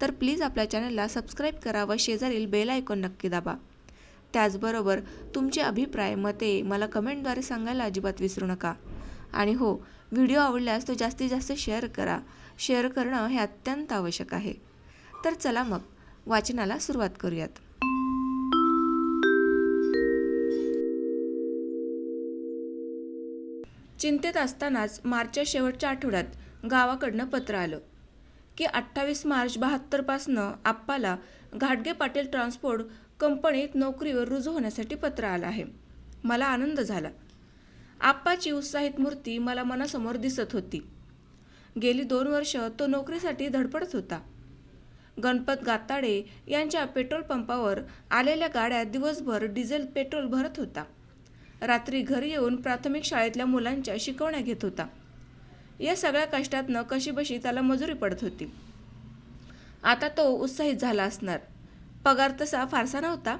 तर प्लीज आपल्या चॅनलला सबस्क्राईब करा व शेजारील बेल आयकॉन नक्की दाबा. त्याचबरोबर तुमचे अभिप्राय मते मला कमेंटद्वारे सांगायला अजिबात विसरू नका. आणि हो व्हिडिओ आवडल्यास तो जास्तीत जास्त शेअर करा. शेअर करणं हे अत्यंत आवश्यक आहे. तर चला मग वाचनाला सुरुवात करूयात. चिंतेत असतानाच मार्चच्या शेवटच्या आठवड्यात गावाकडनं पत्र आलं. की अठ्ठावीस मार्च बहात्तरपासनं आप्पाला घाटगे पाटील ट्रान्सपोर्ट कंपनीत नोकरीवर रुजू होण्यासाठी पत्र आलं आहे. मला आनंद झाला. आप्पाची उत्साहित मूर्ती मला मनासमोर दिसत होती. गेली दोन वर्ष तो नोकरीसाठी धडपडत होता. गणपत गाताडे यांच्या पेट्रोल पंपावर आलेल्या गाड्या दिवसभर डिझेल पेट्रोल भरत होता. रात्री घरी येऊन प्राथमिक शाळेतल्या मुलांच्या शिकवण्या घेत होता. या सगळ्या कष्टातनं कशीबशी त्याला मजुरी पडत होती. आता तो उत्साहित झाला असणार. पगार तसा फारसा नव्हता.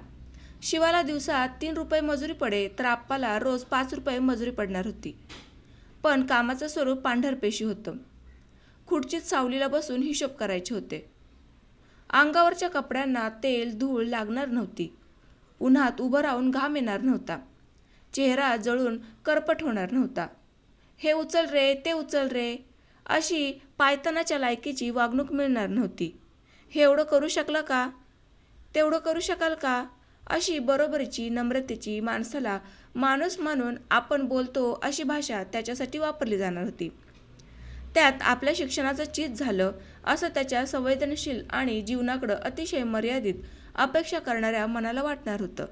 शिवाला दिवसात तीन रुपये मजुरी पडे तर आप्पाला रोज पाच रुपये मजुरी पडणार होती. पण कामाचं स्वरूप पांढरपेशी होतं. खुर्चीत सावलीला बसून हिशोब करायचे होते. अंगावरच्या कपड्यांना तेल धूळ लागणार नव्हती. उन्हात उभं राहून घाम येणार नव्हता. चेहरा जळून करपट होणार नव्हता. हे उचल रे ते उचल रे. अशी पायतनाच्या लायकीची वागणूक मिळणार नव्हती. हे एवढं करू शकला का? तेवढं करू शकाल का? अशी बरोबरीची नम्रतेची माणसाला माणूस मानून आपण बोलतो अशी भाषा त्याच्यासाठी वापरली जाणार होती. त्यात आपल्या शिक्षणाचं चीज झालं असं त्याच्या संवेदनशील आणि जीवनाकडं अतिशय मर्यादित अपेक्षा करणाऱ्या मनाला वाटणार होतं.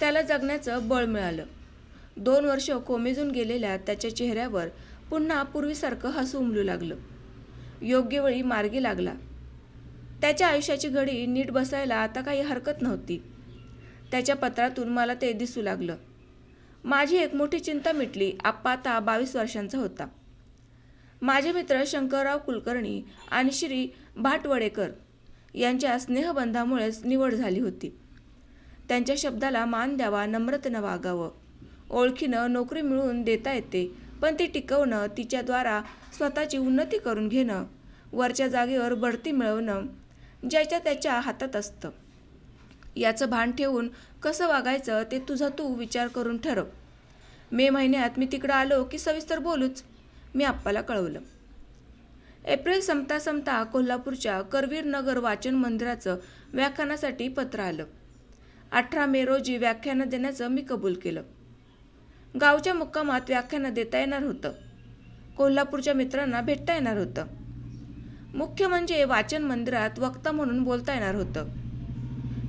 त्याला जगण्याचं बळ मिळालं. दोन वर्ष कोमेजून गेलेल्या त्याच्या चेहऱ्यावर पुन्हा पूर्वीसारखं हसू उमलू लागलं. योग्य वेळी मार्गी लागला. त्याच्या आयुष्याची घडी नीट बसायला आता काही हरकत नव्हती. त्याच्या पत्रातून मला ते दिसू लागलं. माझी एक मोठी चिंता मिटली. आप्पा आता बावीस वर्षांचा होता. माझे मित्र शंकरराव कुलकर्णी आणि श्री भाटवडेकर यांच्या स्नेहबंधामुळेच निवड झाली होती. त्यांच्या शब्दाला मान द्यावा नम्रतेनं वागावं. ओळखीनं नोकरी मिळवून देता येते पण ती टिकवणं तिच्याद्वारा स्वतःची उन्नती करून घेणं वरच्या जागेवर बढती मिळवणं ज्याच्या त्याच्या हातात असतं. याचं भान ठेवून कसं वागायचं ते तुझा तू विचार करून ठरव. मे महिन्यात मी तिकडं आलो की सविस्तर बोलूच. मी आप्पाला कळवलं. एप्रिल संपता संपता कोल्हापूरच्या करवीर नगर वाचन मंदिराचं व्याख्यानासाठी पत्र आलं. अठरा मे रोजी व्याख्यानं देण्याचं मी कबूल केलं. गावच्या मुक्कामात व्याख्यानं देता येणार होतं. कोल्हापूरच्या मित्रांना भेटता येणार होतं. मुख्य म्हणजे वाचन मंदिरात वक्ता म्हणून बोलता येणार होतं.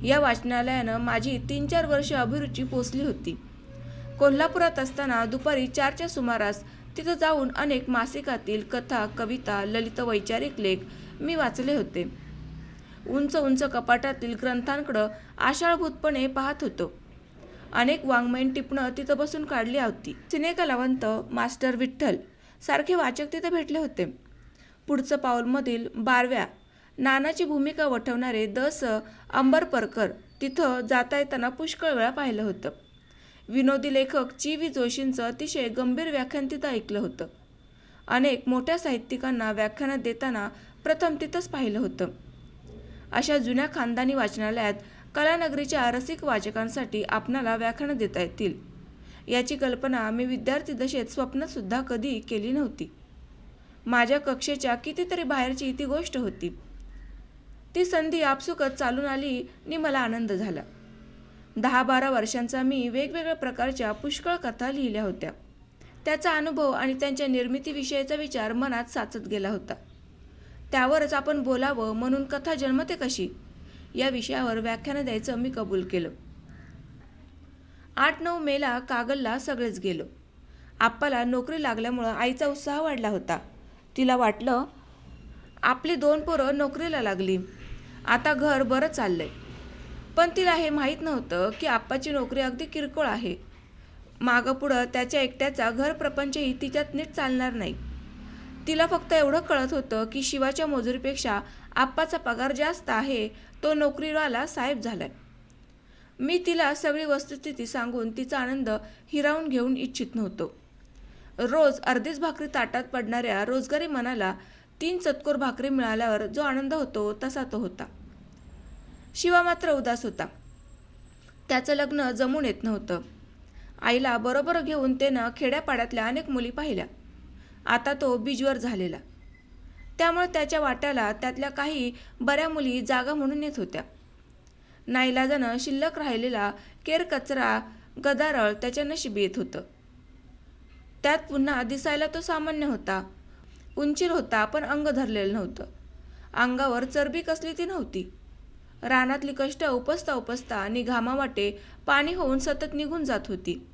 या वाचनालयानं माझी तीन चार वर्ष अभिरुची पोचली होती. कोल्हापुरात असताना दुपारी चारच्या सुमारास तिथं जाऊन अनेक मासिकातील कथा कविता ललित वैचारिक लेख मी वाचले होते. उंच उंच कपाटातील ग्रंथांकडं आषाढभूतपणे पाहत होतो. अनेक वाङ्मयीन टिपणं तिथं बसून काढली होती. सिनेकलावंत मास्टर विठ्ठल सारखे वाचक तिथं भेटले होते. पुढचं पाऊलमधील बारव्या नानाची भूमिका वठवणारे दस अंबरपरकर तिथं जाता येताना पुष्कळ वेळा पाहिलं होतं. विनोदी लेखक ची व्ही. जोशींचं अतिशय गंभीर व्याख्यान तिथं ऐकलं होतं. अनेक मोठ्या साहित्यिकांना व्याख्यानं देताना प्रथम तिथंच पाहिलं होतं. अशा जुन्या खानदानी वाचनालयात कलानगरीच्या रसिक वाचकांसाठी आपणाला व्याख्यानं देता येतील. याची कल्पना मी विद्यार्थी दशेत स्वप्नसुद्धा कधी केली नव्हती. माझ्या कक्षेच्या कितीतरी बाहेरची ती गोष्ट होती. ती संधी आपसुकच चालून आली नि मला आनंद झाला. दहा बारा वर्षांचा मी वेगवेगळ्या प्रकारच्या पुष्कळ कथा लिहिल्या होत्या. त्याचा अनुभव आणि त्यांच्या निर्मितीविषयीचा विचार मनात साचत गेला होता. त्यावरच आपण बोलावं म्हणून कथा जन्मते कशी? या विषयावर व्याख्यानं द्यायचं मी कबूल केलं. आठ नऊ मेला कागलला सगळेच गेलो. आप्पाला नोकरी लागल्यामुळं आईचा उत्साह वाढला होता. तिला वाटलं आपली दोन पोरं नोकरीला लागली. आता घर बरं चाललंय. पण तिला हे माहीत नव्हतं की आप्पाची नोकरी अगदी किरकोळ आहे. मागं पुढं त्याच्या एकट्याचा घर प्रपंचही तिच्यात नीट चालणार नाही. तिला फक्त एवढं कळत होतं की शिवाच्या मजुरीपेक्षा आप्पाचा पगार जास्त आहे तो नोकरीवाला साहेब झालाय. मी तिला सगळी वस्तुस्थिती सांगून तिचा आनंद हिरावून घेऊन इच्छित नव्हतो. रोज अर्धीच भाकरी ताटात पडणाऱ्या रोजगारी मनाला तीन चतकोर भाकरी मिळाल्यावर जो आनंद होतो तसा तो होता. शिवा मात्र उदास होता. त्याचं लग्न जमून येत नव्हतं. आईला बरोबर घेऊन त्यानं खेड्यापाड्यातल्या अनेक मुली पाहिल्या. आता तो बीजवर झालेला. त्यामुळे त्याच्या वाट्याला त्यातल्या काही बऱ्या मुली जागा म्हणून येत होत्या. नाईलाजानं शिल्लक राहिलेला केर कचरा गदारळ त्याच्या नशिबी येत होतं. त्यात पुन्हा दिसायला तो सामान्य होता. उंचीर होता पण अंग धरलेलं नव्हतं. अंगावर चरबी कसली ती नव्हती. रानातली कष्ट उपसता उपसता आणि घामावाटे पाणी होऊन सतत निघून जात होती.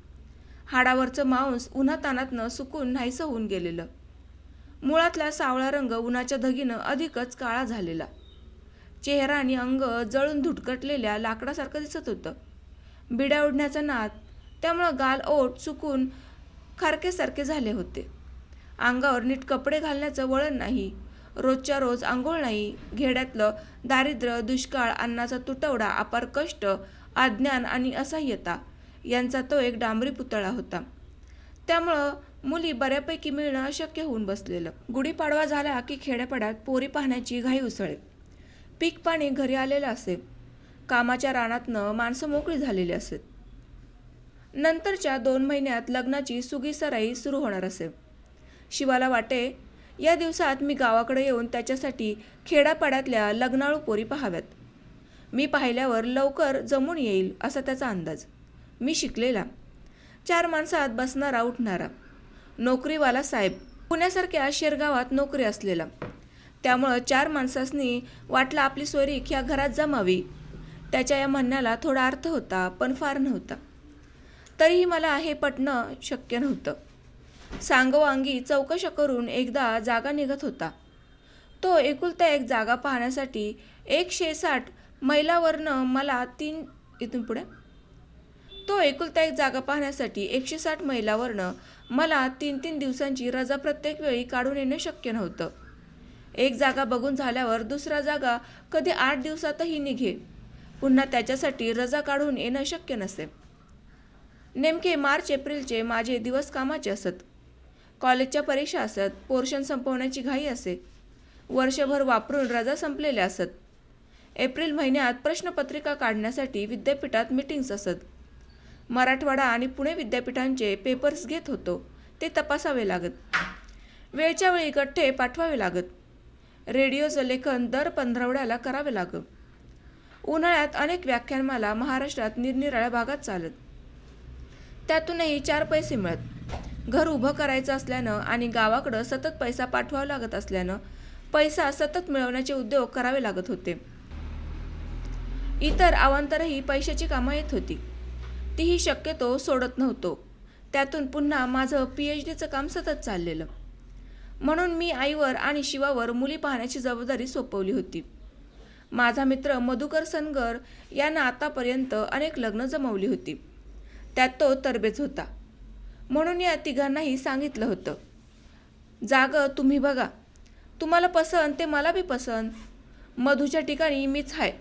हाडावरचं मांस उन्हातानातनं सुकून नाहीसं होऊन गेलेलं. मुळातला सावळा रंग उन्हाच्या धगीनं अधिकच काळा झालेला. चेहरा आणि अंग जळून धुटकटलेल्या लाकडासारखं दिसत होतं. बिड्या उडण्याचा नाद त्यामुळं गाल ओठ चुकून खारकेसारखे झाले होते. अंगावर नीट कपडे घालण्याचं वळण नाही रोजच्या रोज आंघोळ नाही घेड्यातलं दारिद्र्य दुष्काळ अन्नाचा तुटवडा अपार कष्ट अज्ञान आणि असह्यता यांचा तो एक डांबरी पुतळा होता. त्यामुळं मुली बऱ्यापैकी मिळणं अशक्य होऊन बसलेलं. गुढीपाडवा झाला की खेड्यापाड्यात पोरी पाहण्याची घाई उसळे पीक पाणी घरी आलेलं असे कामाच्या रानातनं माणसं मोकळी झालेली असत नंतरच्या दोन महिन्यात लग्नाची सुगी सराई सुरू होणार असे शिवाला वाटे या दिवसात मी गावाकडे येऊन त्याच्यासाठी खेड्यापाड्यातल्या लग्नाळू पोरी पाहाव्यात. मी पाहिल्यावर लवकर जमून येईल असा त्याचा अंदाज. मी शिकलेला. चार माणसात बसणारा उठणारा. नोकरीवाला साहेब. पुण्यासारख्या शेरगावात नोकरी असलेला. त्यामुळं चार माणसांनी वाटलं आपली सोयरीक ह्या घरात जमावी. त्याच्या या म्हणण्याला थोडा अर्थ होता पण फार नव्हता. तरीही मला हे पटणं शक्य नव्हतं. सांगवांगी चौकशा करून एकदा जागा निघत होता. तो एकुलता एक जागा पाहण्यासाठी एकशे साठ मैलावरनं मला तीन इथून पुढे? तो एकुलता एक जागा पाहण्यासाठी एकशे साठ मैलावरनं मला तीन तीन दिवसांची रजा प्रत्येक वेळी काढून येणं शक्य नव्हतं. एक जागा बघून झाल्यावर दुसरा जागा कधी आठ दिवसातही निघे. पुन्हा त्याच्यासाठी रजा काढून येणं शक्य नसे. नेमके मार्च एप्रिलचे माझे दिवस कामाचे असत. कॉलेजच्या परीक्षा असत पोर्शन संपवण्याची घाई असे. वर्षभर वापरून रजा संपलेल्या असत. एप्रिल महिन्यात प्रश्नपत्रिका काढण्यासाठी विद्यापीठात मीटिंग्स असत. मराठवाडा आणि पुणे विद्यापीठांचे पेपर्स घेत होतो. ते तपासावे लागत. वेळच्या वेळी गठ्ठे पाठवावे लागत. रेडिओचं लेखन दर पंधरवड्याला करावे लागत. उन्हाळ्यात अनेक व्याख्यानमाला महाराष्ट्रात निरनिराळ्या भागात चालत. त्यातूनही चार पैसे मिळत. घर उभं करायचं असल्यानं आणि गावाकडं सतत पैसा पाठवावा लागत असल्यानं पैसा सतत मिळवण्याचे उद्योग करावे लागत होते. इतर अवांतरही पैशाची कामं येत होती. तीही शक्यतो सोडत नव्हतो. त्यातून पुन्हा माझं पी एच डीचं काम सतत चाललेलं. म्हणून मी आईवर आणि शिवावर मुली पाहण्याची जबाबदारी सोपवली होती. माझा मित्र मधुकर सनगर यानं आतापर्यंत अनेक लग्न जमवली होती. त्यात तो तरबेज होता. म्हणून या तिघांनाही सांगितलं होतं. जाग तुम्ही बघा. तुम्हाला पसंत ते मला बी पसंत. मधूच्या ठिकाणी मीच आहे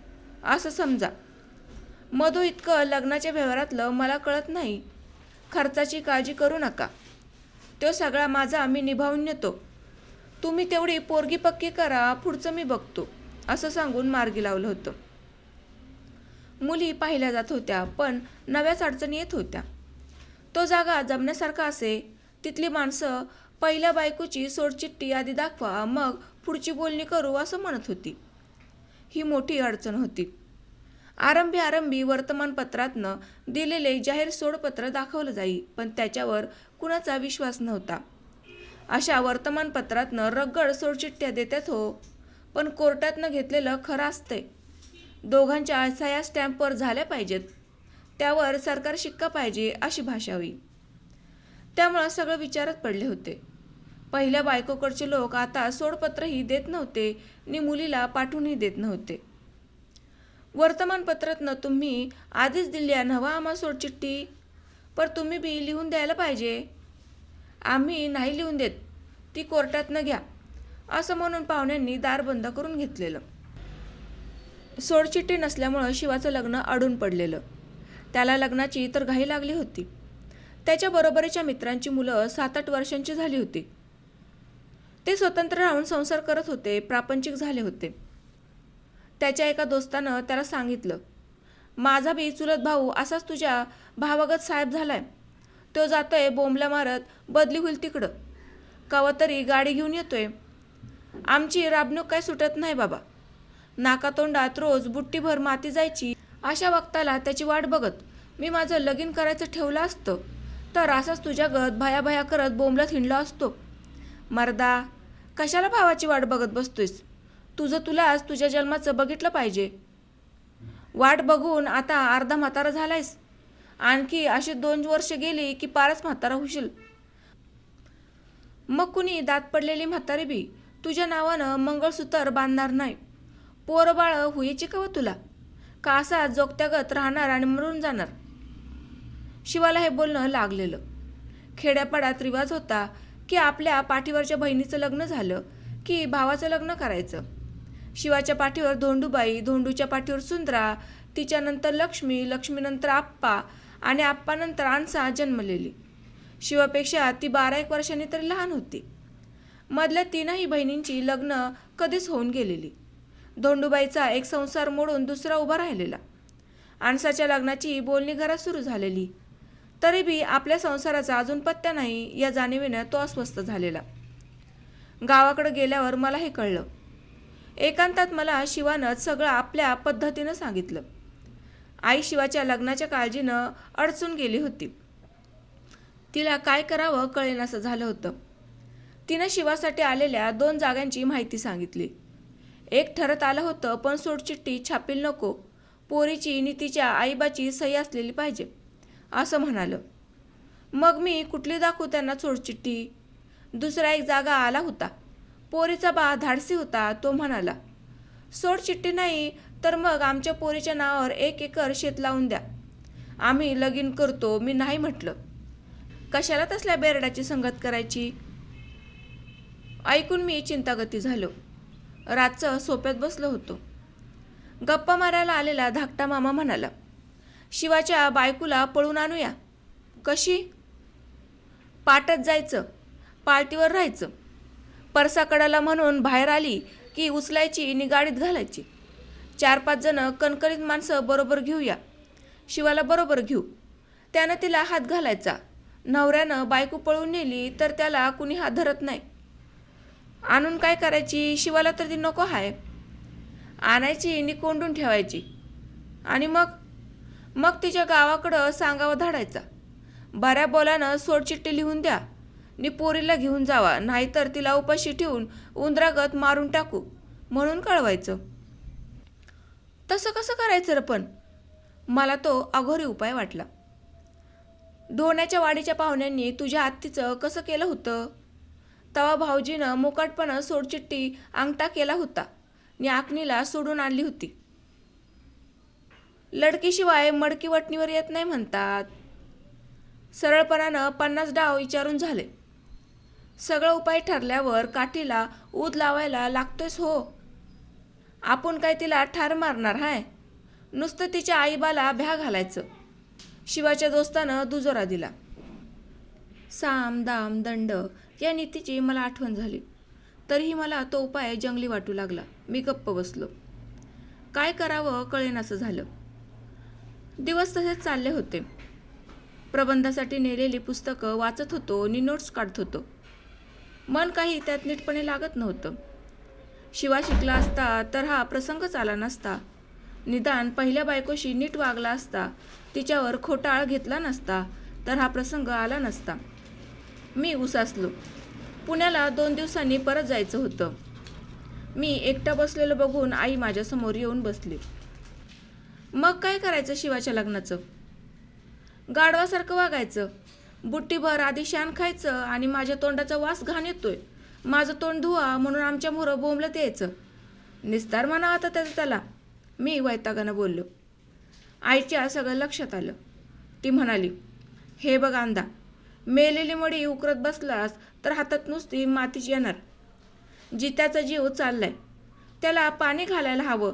असं समजा. मधू इतकं लग्नाच्या व्यवहारातलं मला कळत नाही. खर्चाची काळजी करू नका. तो सगळा माझा मी निभावून नेतो. तुम्ही तेवढी पोरगी पक्की करा पुढचं मी बघतो असं सांगून मार्गी लावलं होतं. मुली पाहिल्या जात होत्या पण नव्याच अडचणी येत होत्या. तो जागा जमण्यासारखा असे तिथली माणसं पहिल्या बायकोची सोडचिठ्ठी आधी दाखवा मग पुढची बोलणी करू असं म्हणत होती. ही मोठी अडचण होती. आरंभी आरंभी वर्तमानपत्रातनं दिलेले जाहीर सोडपत्र दाखवलं जाई पण त्याच्यावर कुणाचा विश्वास नव्हता. अशा वर्तमानपत्रातनं रगड सोडचिठ्ठ्या देतात हो पण कोर्टातनं घेतलेलं खरं असते दोघांच्या सह्या स्टॅम्पवर झाल्या पाहिजेत. त्यावर सरकार शिक्का पाहिजे अशी भाषा होई. त्यामुळं सगळं विचारात पडले होते. पहिल्या बायकोकडचे लोक आता सोडपत्रही देत नव्हते नि मुलीला पाठवूनही देत नव्हते. वर्तमानपत्रातनं तुम्ही आधीच दिली आहे. नवा आम्हा सोडचिठ्ठी पर तुम्ही बी लिहून द्यायला पाहिजे. आम्ही नाही लिहून देत. ती कोर्टातनं घ्या. असं म्हणून पाहुण्यांनी दार बंद करून घेतलेलं. सोडचिठ्ठी नसल्यामुळं शिवाचं लग्न अडून पडलेलं. त्याला लग्नाची तर घाई लागली होती. त्याच्या बरोबरीच्या मित्रांची मुलं सात आठ वर्षांची झाली होती. ते स्वतंत्र राहून संसार करत होते प्रापंचिक झाले होते. त्याच्या एका दोस्तानं त्याला सांगितलं माझा बी चुलत भाऊ असाच तुझ्या भावागत साहेब झालाय. तो जातोय बोंबला मारत बदली होईल तिकडं. कवा तरी गाडी घेऊन येतोय. आमची राबणूक काय सुटत नाही बाबा. नाकातोंडात रोज बुट्टीभर माती जायची. अशा वक्ताला त्याची वाट बघत मी माझं लगीन करायचं ठेवलं असतं. तर असाच तुझ्या गत भया भया करत बोंबलत हिंडलो असतो. मर्दा कशाला भावाची वाट बघत बसतोयस? तुझं तुलाच तुझ्या जन्माचं बघितलं पाहिजे. वाट बघून आता अर्धा म्हातारा झालायस. आणखी अशी दोन वर्ष गेली की पारच म्हातारा होशील. मग कुणी दात पडलेली म्हातारी बी तुझ्या नावानं मंगळसूत्र बांधणार नाही. पोर बाळ होईची का तुला? का असा जोगत्यागत राहणार आणि मरून जाणार. शिवाला हे बोलणं लागलेलं. खेड्यापाड्यात रिवाज होता की आपल्या पाठीवरच्या बहिणीचं लग्न झालं की भावाचं लग्न करायचं. शिवाच्या पाठीवर धोंडूबाई धोंडूच्या पाठीवर सुंदरा तिच्यानंतर लक्ष्मी लक्ष्मीनंतर आप्पा आणि आप्पानंतर आणसा जन्मलेली. शिवापेक्षा ती बारा एक वर्षांनी तरी लहान होती. मधल्या तीनही बहिणींची लग्न कधीच होऊन गेलेली. धोंडूबाईचा एक संसार मोडून दुसरा उभा राहिलेला. आणसाच्या लग्नाची बोलणी घरात सुरू झालेली. तरी बी आपल्या संसाराचा अजून पत्ता नाही या जाणीवेनं तो अस्वस्थ झालेला. गावाकडे गेल्यावर मला हे कळलं. एकांतात मला शिवानं सगळं आपल्या पद्धतीनं सांगितलं. आई शिवाच्या लग्नाच्या काळजीनं अडचून गेली होती. तिला काय करावं कळेनासं झालं होतं. तिनं शिवासाठी आलेल्या दोन जागांची माहिती सांगितली. एक ठरत आलं होतं पण सोडचिठ्ठी छापील नको. पोरीची नीतीच्या आईबाची सही असलेली पाहिजे असं म्हणालं. मग मी कुठली दाखवू त्यांना सोडचिठ्ठी? दुसरा एक जागा आला होता. पोरीचा बा धाडसी होता तो म्हणाला सोडचिठ्ठी नाही तर मग आमच्या पोरीच्या नावावर एक एकर शेत लावून द्या. आम्ही लगीन करतो मी नाही म्हटलं. कशाला तसल्या बेरडाची संगत करायची? ऐकून मी चिंतागती झालो. रातचं सोप्यात बसलो होतो. गप्पा मारायला आलेला धाकटा मामा म्हणाला शिवाच्या बायकोला पळून आणूया. कशी? पाटत जायचं. पार्टीवर राहायचं. परसाकडाला म्हणून बाहेर आली की उचलायची नि गाडीत घालायची. चार पाच जणं कणकणीत माणसं बरोबर घेऊया. शिवाला बरोबर घेऊ. त्यानं तिला हात घालायचा. नवऱ्यानं बायको पळून नेली तर त्याला कुणी हात धरत नाही. आणून काय करायची? शिवाला तर ती नको आहे आणायची नि कोंडून ठेवायची. आणि मग? मग तिच्या गावाकडं सांगावं धाडायचा. बऱ्या बोलानं सोडचिठ्ठी लिहून द्या. नि पोरीला घेऊन जावा नाहीतर तिला उपाशी ठेवून उंदरागत मारून टाकू. म्हणून कळवायचं. तसं कसं करायचं र पण? मला तो अघोरी उपाय वाटला. धोण्याच्या वाडीच्या पाहुण्यांनी तुझ्या आत्तीचं कसं केलं होतं? तवा भाऊजीनं मुकाटपणं सोडचिठ्ठी अंगठा केला होता. आणि आकणीला सोडून आणली होती. लडकीशिवाय मडकी वटणीवर येत नाही म्हणतात. सरळपणानं पन्नास डाव विचारून झाले. सगळं उपाय ठरल्यावर काठीला ऊद लावायला लागतोयस हो. आपण काय तिला ठार मारणार हाय? नुसतं तिच्या आईबाला भ्या घालायचं. शिवाच्या दोस्तानं दुजोरा दिला. साम दाम दंड या नीतीची मला आठवण झाली. तरीही मला तो उपाय जंगली वाटू लागला. मी गप्प बसलो. काय करावं कळेनासं झालं. दिवस तसेच चालले होते. प्रबंधासाठी नेलेली पुस्तकं वाचत होतो आणि नोट्स काढत होतो. मन काही त्यात नीटपणे लागत नव्हतं. शिवा शिकला असता तर हा प्रसंगच आला नसता. निदान पहिल्या बायकोशी नीट वागला असता तिच्यावर खोटा आळ घेतला नसता तर हा प्रसंग आला नसता. मी उसासलो. पुण्याला दोन दिवसांनी परत जायचं होतं. मी एकटा बसलेलं बघून आई माझ्यासमोर येऊन बसली. मग काय करायचं शिवाच्या लग्नाचं? गाढवासारखं वागायचं. बुट्टीभर आधी शान खायचं आणि माझ्या तोंडाचा वास घाण येतोय. माझं तोंड धुवा म्हणून आमच्या मोरं बोंबलत यायचं. निस्तार म्हणा आता त्याचं त्याला. मी वैतागानं बोललो. आईच्या सगळं लक्षात आलं. ती म्हणाली हे बघ अंदा मेलेली मडी उकरत बसलास तर हातात नुसती मातीच येणार. जित्याचा जीव चाललाय. त्याला पाणी घालायला हवं.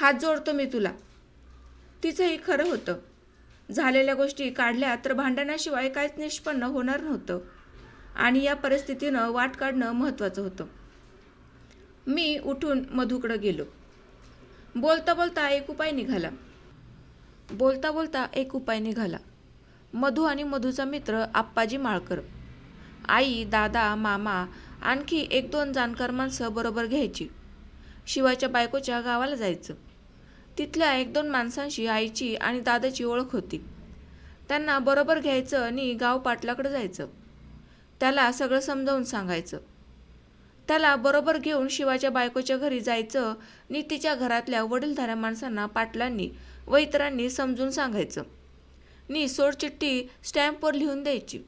हात जोडतो मी तुला. तिचंही खरं होतं. झालेल्या गोष्टी काढल्या तर भांडणाशिवाय काहीच निष्पन्न होणार नव्हतं. आणि या परिस्थितीनं वाट काढणं महत्त्वाचं होतं. मी उठून मधूकडं गेलो. बोलता बोलता एक उपाय निघाला. बोलता बोलता एक उपाय निघाला. मधू आणि मधूचा मित्र आप्पाजी माळकर. आई दादा मामा आणखी एक दोन जाणकार माणसं बरोबर घ्यायची. शिवाच्या बायकोच्या गावाला जायचं. तिथल्या एक दोन माणसांशी आईची आणि दादाची ओळख होती. त्यांना बरोबर घ्यायचं आणि गाव पाटलाकडे जायचं. त्याला सगळं समजावून सांगायचं. त्याला बरोबर घेऊन शिवाच्या बायकोच्या घरी जायचं नि तिच्या घरातल्या वडीलधाऱ्या माणसांना पाटलांनी व इतरांनी समजून सांगायचं. नि सोडचिठ्ठी स्टॅम्पवर लिहून द्यायची.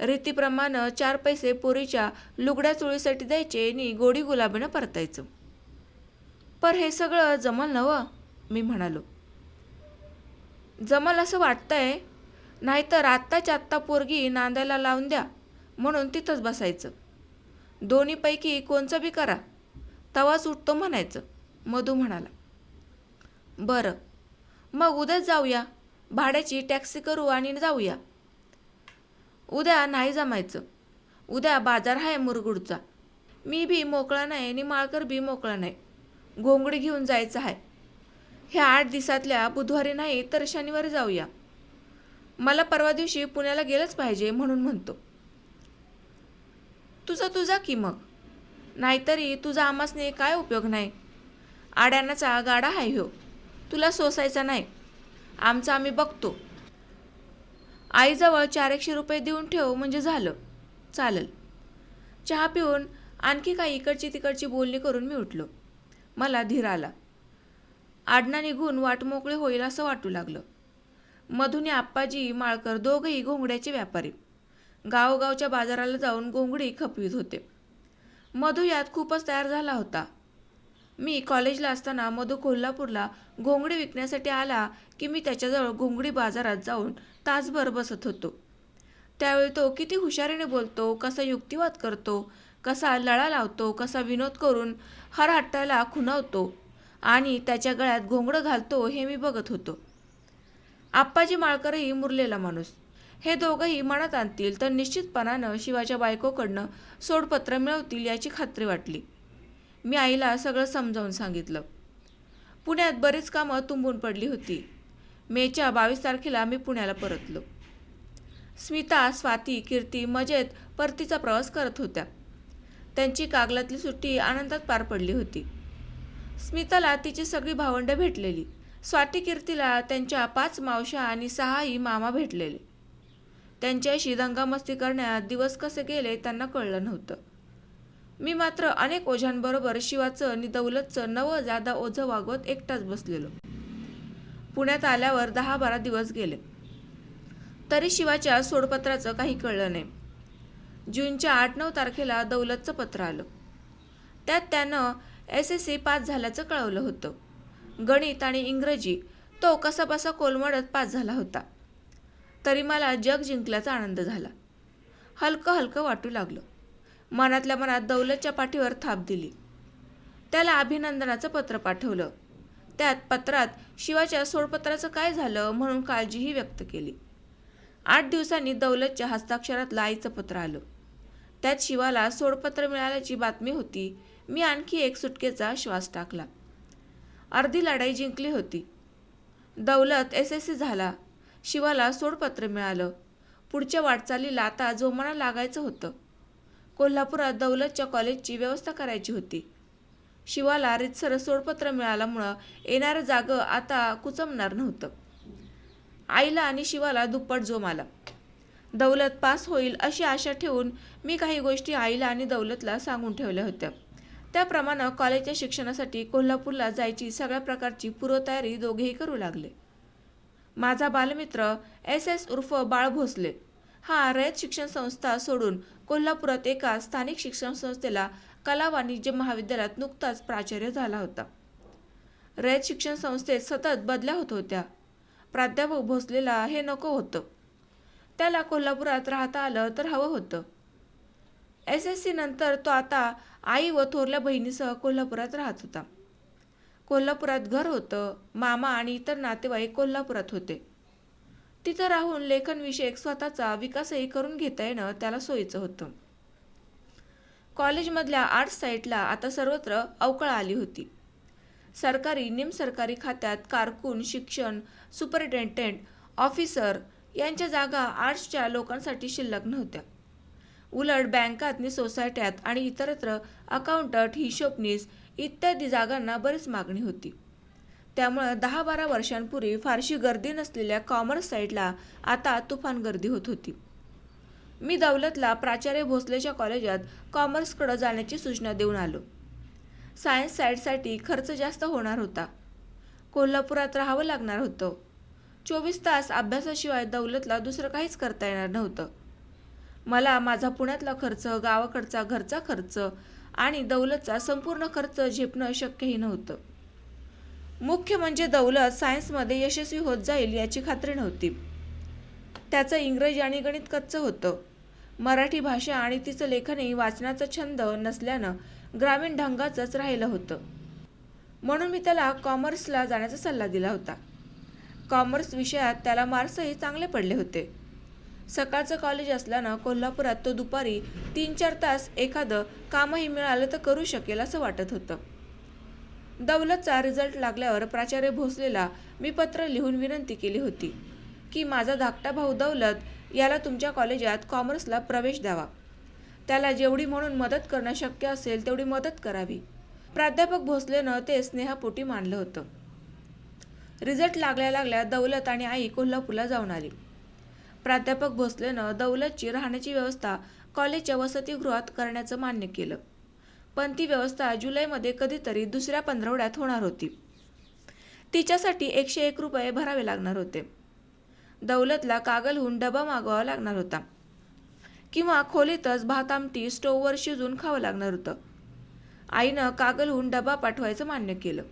रीतीप्रमाणे चार पैसे पोरीच्या लुगड्या चोळीसाठी द्यायचे आणि गोडी गुलाबीनं परतायचं. पर हे सगळं जमल नवं मी म्हणालो. जमल असं वाटतंय नाहीतर आत्ताच्या आत्ता पोरगी नांदायला लावून द्या म्हणून तिथंच बसायचं. दोन्हीपैकी कोणचं बी करा. तवाच उठतो म्हणायचं. मधू म्हणाला. बरं मग उद्याच जाऊया. भाड्याची टॅक्सी करू आणि जाऊया. उद्या नाही जमायचं. उद्या बाजार आहे मुरगुडचा. मी बी मोकळा नाही आणि माळकर बी मोकळा नाही. घोंगडी घेऊन जायचं आहे. ह्या आठ दिवसातल्या बुधवारी नाही तर शनिवारी जाऊया. मला परवा दिवशी पुण्याला गेलंच पाहिजे म्हणून म्हणतो. तुझा तुझा की मग? नाहीतरी तुझा आमासने काय उपयोग नाही? आड्यानाचा गाडा आहे हो तुला सोसायचा नाही. आमचा आम्ही बघतो. आईजवळ चार एकशे रुपये देऊन ठेव म्हणजे झालं. चालेल. चहा पिऊन आणखी काही इकडची तिकडची बोलणी करून मी उठलो. मला धीर आला. आडना निघून वाट मोकळे होईल असं वाटू लागलं. मधुने आप्पाजी माळकर दोघेही घोंगड्याचे व्यापारी. गावोगावच्या बाजाराला जाऊन घोंगडी खपवीत होते. मधू यात खूपच तयार झाला होता. मी कॉलेजला असताना मधू कोल्हापूरला घोंगडी विकण्यासाठी आला की मी त्याच्याजवळ घोंगडी बाजारात जाऊन तासभर बसत होतो. त्यावेळी तो किती हुशारीने बोलतो कसा युक्तिवाद करतो कसा लळा लावतो कसा विनोद करून हर हट्टाला खुणावतो आणि त्याच्या गळ्यात घोंगडं घालतो हे मी बघत होतो. आप्पाजी माळकरही मुरलेला माणूस. हे दोघंही मनात आणतील तर निश्चितपणानं शिवाच्या बायकोकडनं सोडपत्र मिळवतील याची खात्री वाटली. मी आईला सगळं समजावून सांगितलं. पुण्यात बरीच कामं तुंबून पडली होती. मेच्या बावीस तारखेला मी पुण्याला परतलो. स्मिता स्वाती कीर्ती मजेत परतीचा प्रवास करत होत्या. त्यांची कागलातली सुट्टी आनंदात पार पडली होती. स्मिताला तिची सगळी भावंडं भेटलेली. स्वाती कीर्तीला त्यांच्या पाच मावश्या आणि सहाही मामा भेटलेले. त्यांच्याशी दंगामस्ती करण्यात दिवस कसे गेले त्यांना कळलं नव्हतं. मी मात्र अनेक ओझ्यांबरोबर शिवाचं आणि दौलतचं नवं जादा ओझं वागवत एकटाच बसलेलो. पुण्यात आल्यावर दहा बारा दिवस गेले. तरी शिवाच्या सोडपत्राचं काही कळलं नाही. जूनच्या आठ नऊ तारखेला दौलतचं पत्र आलं. त्यात त्यानं एस एस सी पास झाल्याचं कळवलं होतं. गणित आणि इंग्रजी तो कसाबसा कोलमडत पास झाला होता. तरी मला जग जिंकल्याचा आनंद झाला. हलकं हलकं वाटू लागलं. मनातल्या मनात दौलतच्या पाठीवर थाप दिली. त्याला अभिनंदनाचं पत्र पाठवलं. त्यात पत्रात शिवाच्या सोडपत्राचं काय झालं म्हणून काळजीही व्यक्त केली. आठ दिवसांनी दौलतच्या हस्ताक्षरात लाईचं पत्र आलं. त्यात शिवाला सोडपत्र मिळाल्याची बातमी होती. मी आणखी एक सुटकेचा श्वास टाकला. अर्धी लढाई जिंकली होती. दौलत एस एस सी झाला. शिवाला सोडपत्र मिळालं. पुढच्या वाटचालीला आता जोमाना लागायचं होतं. कोल्हापुरात दौलतच्या कॉलेजची व्यवस्था करायची होती. शिवाला रितसर सोडपत्र मिळाल्यामुळं येणारं जागं आता कुचमणार नव्हतं. आईला आणि शिवाला दुप्पट जोम आला. दौलत पास होईल अशी आशा ठेवून मी काही गोष्टी आईला आणि दौलतला सांगून ठेवल्या होत्या. त्याप्रमाणे कॉलेजच्या शिक्षणासाठी कोल्हापूरला जायची सगळ्या प्रकारची पूर्वतयारी दोघेही करू लागले. माझा बालमित्र एस एस उर्फ बाळ भोसले हा रयत शिक्षण संस्था सोडून कोल्हापुरात एका स्थानिक शिक्षण संस्थेला कला वाणिज्य महाविद्यालयात नुकताच प्राचार्य झाला होता. रयत शिक्षण संस्थेत सतत बदल्या होत होत्या. प्राध्यापक भोसलेला हे नको होतं. त्याला कोल्हापुरात राहता आलं तर हवं होतं. एस एस सी नंतर तो आता आई व थोरल्या बहिणीसह कोल्हापुरात राहत होता. कोल्हापुरात घर होतं मामा आणि इतर नातेवाईक कोल्हापुरात होते. तिथं राहून लेखनविषयक स्वतःचा विकासही करून घेता येणं त्याला सोयीचं होतं. कॉलेजमधल्या आर्ट्स साईटला आता सर्वत्र अवकळा आली होती. सरकारी निमसरकारी खात्यात कारकून शिक्षण सुपरिटेंडेंट ऑफिसर यांच्या जागा आर्ट्सच्या लोकांसाठी शिल्लक नव्हत्या. उलट बँकातनी सोसायट्यात आणि इतरत्र अकाउंटंट हिशोबनीस इत्यादी जागांना बरीच मागणी होती. त्यामुळं दहा बारा वर्षांपूर्वी फारशी गर्दी नसलेल्या कॉमर्स साईडला आता तुफान गर्दी होत होती. मी दौलतला प्राचार्य भोसलेच्या कॉलेजात कॉमर्सकडं जाण्याची सूचना देऊन आलो. सायन्स साईडसाठी खर्च जास्त होणार होता. कोल्हापुरात राहावं लागणार होतं. चोवीस तास अभ्यासाशिवाय दौलतला दुसरं काहीच करता येणार नव्हतं. मला माझा पुण्यातला खर्च गावाकडचा घरचा खर्च आणि दौलतचा संपूर्ण खर्च झेपणं शक्यही नव्हतं. मुख्य म्हणजे दौलत सायन्समध्ये यशस्वी होत जाईल याची खात्री नव्हती. त्याचं इंग्रजी आणि गणित कच्चं होतं. मराठी भाषा आणि तिचं लेखनही वाचनाचा छंद नसल्यानं ग्रामीण ढंगाचंच राहिलं होतं. म्हणून मी त्याला कॉमर्सला जाण्याचा सल्ला दिला होता. कॉमर्स विषयात त्याला मार्क्सही चांगले पडले होते. सकाळचं कॉलेज असल्यानं कोल्हापुरात तो दुपारी तीन चार तास एखादं कामही मिळालं तर करू शकेल असं वाटत होतं. दौलतचा रिझल्ट लागल्यावर प्राचार्य भोसलेला मी पत्र लिहून विनंती केली होती की माझा धाकटा भाऊ दौलत याला तुमच्या कॉलेजात कॉमर्सला प्रवेश द्यावा. त्याला जेवढी म्हणून मदत करणं शक्य असेल तेवढी मदत करावी. प्राध्यापक भोसलेनं ते स्नेहापोटी मानलं होतं. रिझल्ट लागल्या लागल्या दौलत आणि आई कोल्हापूरला जाऊन आली. प्राध्यापक भोसलेनं दौलतची राहण्याची व्यवस्था कॉलेजच्या वसतिगृहात करण्याचं मान्य केलं. पण ती व्यवस्था जुलैमध्ये कधीतरी दुसऱ्या पंधरवड्यात होणार होती. तिच्यासाठी एकशे एक रुपये भरावे लागणार होते. दौलतला कागलहून डबा मागवावा लागणार होता. किंवा खोलीतच भात आमटी स्टोववर शिजून खावं लागणार होतं. आईनं कागलहून डबा पाठवायचं मान्य केलं.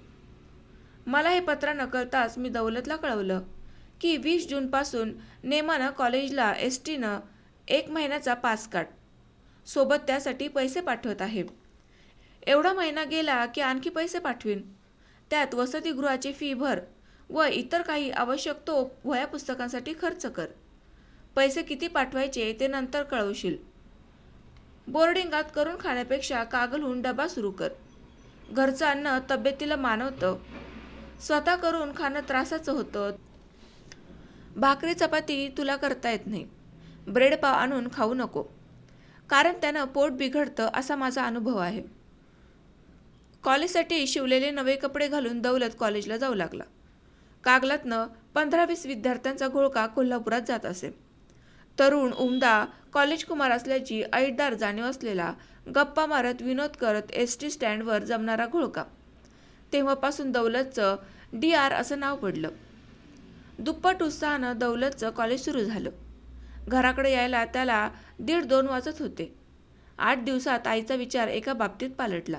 मला हे पत्र नकळताच मी दौलतला कळवलं की वीस जूनपासून नेमानं कॉलेजला एस टीनं एक महिन्याचा पास काढ. सोबत त्यासाठी पैसे पाठवत आहे. एवढा महिना गेला की आणखी पैसे पाठवीन. त्यात वसतिगृहाची फी भर व इतर काही आवश्यक तो वह्या पुस्तकांसाठी खर्च कर. पैसे किती पाठवायचे ते नंतर कळवशील. बोर्डिंगात करून खाण्यापेक्षा कागलहून डबा सुरू कर. घरचं अन्न तब्येतीला मानवतं. स्वतः करून खाणं त्रासाचं होतं. भाकरी चपाती तुला करता येत नाही. ब्रेड पाव आणून खाऊ नको. कारण त्यानं पोट बिघडतं असा माझा अनुभव आहे. कॉलेजसाठी शिवलेले नवे कपडे घालून दौलत कॉलेजला जाऊ लागला. कागलातनं पंधरा वीस विद्यार्थ्यांचा घोळका कोल्हापुरात जात असे. तरुण उमदा कॉलेज कुमार असल्याची ऐटदार जाणीव असलेला गप्पा मारत विनोद करत एस टी स्टँडवर जमणारा घोळका. तेव्हापासून दौलतचं डी आर असं नाव पडलं. दुप्पट उत्साहानं दौलतचं कॉलेज सुरू झालं. घराकडे यायला त्याला दीड दोन वाजत होते. आठ दिवसात आईचा विचार एका बाबतीत पालटला.